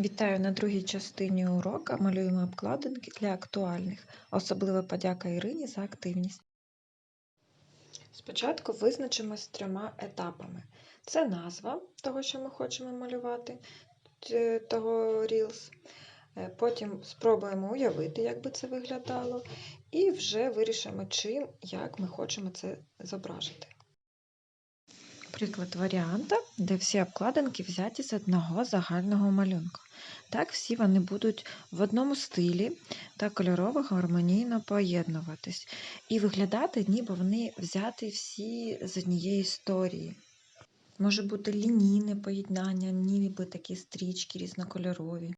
Вітаю на другій частині урока. Малюємо обкладинки для актуальних. Особлива подяка Ірині за активність. Спочатку визначимось з трьома етапами. Це назва того, що ми хочемо малювати, того Reels. Е, Потім спробуємо уявити, як би це виглядало, і вже вирішимо, чим, як ми хочемо це зображити. Приклад варіанта, де всі обкладинки взяті з одного загального малюнка. Так, всі вони будуть в одному стилі та кольорово гармонійно поєднуватись і виглядати, ніби вони взяті всі з однієї історії. Може бути лінійне поєднання, ніби такі стрічки різнокольорові.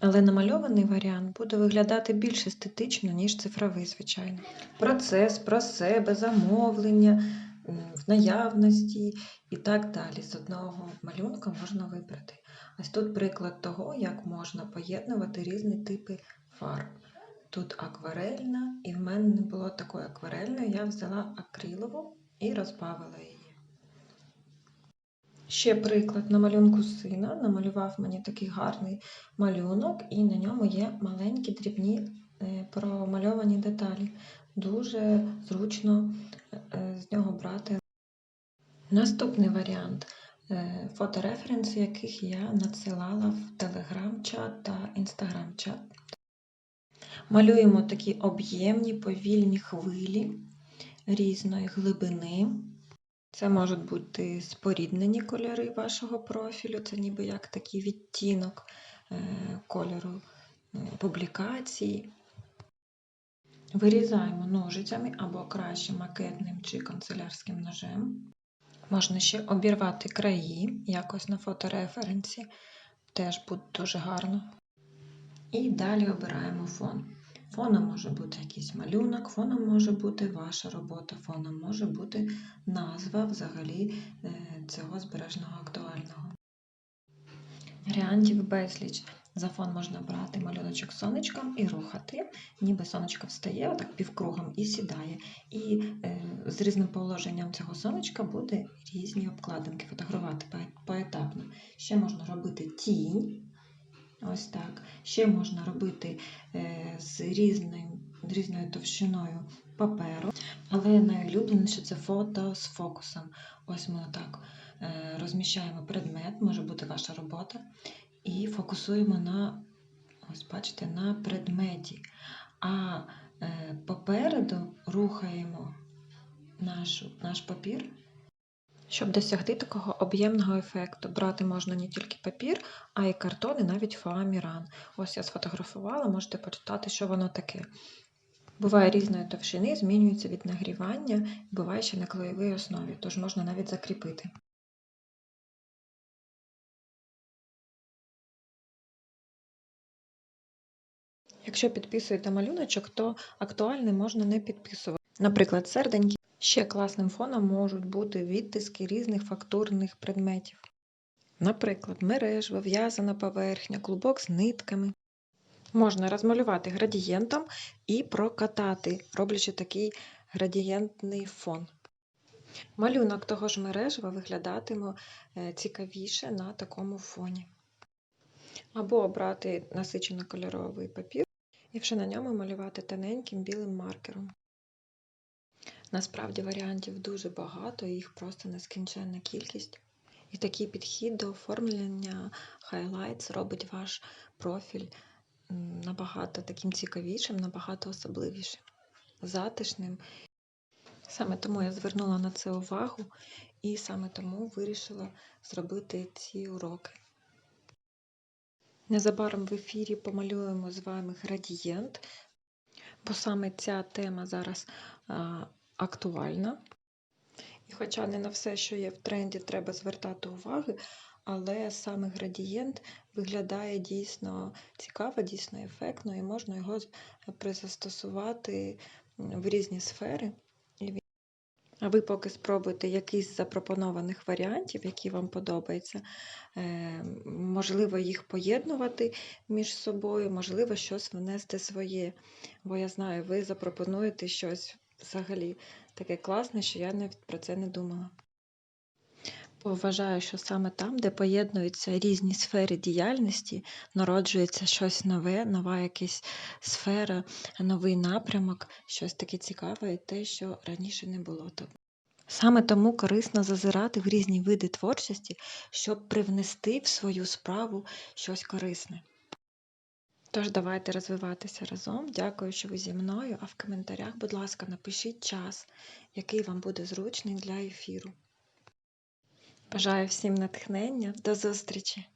Але намальований варіант буде виглядати більш естетично, ніж цифровий, звичайно. Процес про себе, замовлення, наявності і так далі. З одного малюнка можна вибрати. Ось тут приклад того, як можна поєднувати різні типи фарб. Тут акварельна, і в мене не було такої акварельної, я взяла акрилову і розбавила її. Ще приклад на малюнку сина намалював мені такий гарний малюнок, і на ньому є маленькі дрібні е, промальовані деталі. Дуже зручно е, з нього брати. Наступний варіант е, фотореференси, яких я надсилала в телеграм-чат та інстаграм-чат. Малюємо такі об'ємні повільні хвилі різної глибини. Це можуть бути споріднені кольори вашого профілю, це ніби як такий відтінок е, кольору е, публікації. Вирізаємо ножицями або краще макетним чи канцелярським ножем. Можна ще обірвати краї, якось на фотореференсі, теж буде дуже гарно. І далі обираємо фон. Фоном може бути якийсь малюнок, фоном може бути ваша робота, фоном може бути назва взагалі е, цього збережного актуального. Варіантів безліч. За фон можна брати малюночок сонечком і рухати, ніби сонечко встає отак півкругом і сідає. І е, з різним положенням цього сонечка буде різні обкладинки, фотографувати поетапно. Ще можна робити тінь. Ось так. Ще можна робити е, з різним, різною товщиною паперу, але найулюбленіше це фото з фокусом. Ось ми отак е, розміщаємо предмет, може бути ваша робота, і фокусуємо на, ось бачите, на предметі. А е, попереду рухаємо нашу, наш папір щоб досягти такого об'ємного ефекту, брати можна не тільки папір, а й картон, і навіть фоаміран. Ось я сфотографувала, можете почитати, що воно таке. Буває різної товщини, змінюється від нагрівання, буває ще на клеєвій основі, тож можна навіть закріпити. Якщо підписуєте малюночок, то актуальний можна не підписувати. Наприклад, серденьки. Ще класним фоном можуть бути відтиски різних фактурних предметів. Наприклад, мережева, в'язана поверхня, клубок з нитками. Можна розмалювати градієнтом і прокатати, роблячи такий градієнтний фон. Малюнок того ж мережева виглядатиме е, цікавіше на такому фоні. Або обрати насичено кольоровий папір і вже на ньому малювати тоненьким білим маркером. Насправді варіантів дуже багато, їх просто нескінченна кількість. І такий підхід до оформлення highlights робить ваш профіль набагато таким цікавішим, набагато особливішим, затишним. Саме тому я звернула на це увагу і саме тому вирішила зробити ці уроки. Незабаром в ефірі помалюємо з вами градієнт, бо саме ця тема зараз а, актуальна. І хоча не на все, що є в тренді, треба звертати уваги, але саме градієнт виглядає дійсно цікаво, дійсно ефектно, і можна його призастосувати в різні сфери. А ви поки спробуйте якийсь з запропонованих варіантів, які вам подобаються. Е, Можливо, їх поєднувати між собою, можливо, щось внести своє. Бо я знаю, ви запропонуєте щось взагалі таке класне, що я навіть про це не думала. Вважаю, що саме там, де поєднуються різні сфери діяльності, народжується щось нове, нова якась сфера, новий напрямок, щось таке цікаве, і те, що раніше не було. Саме тому корисно зазирати в різні види творчості, щоб привнести в свою справу щось корисне. Тож давайте розвиватися разом. Дякую, що ви зі мною. А в коментарях, будь ласка, напишіть час, який вам буде зручний для ефіру. Бажаю всім натхнення. До зустрічі!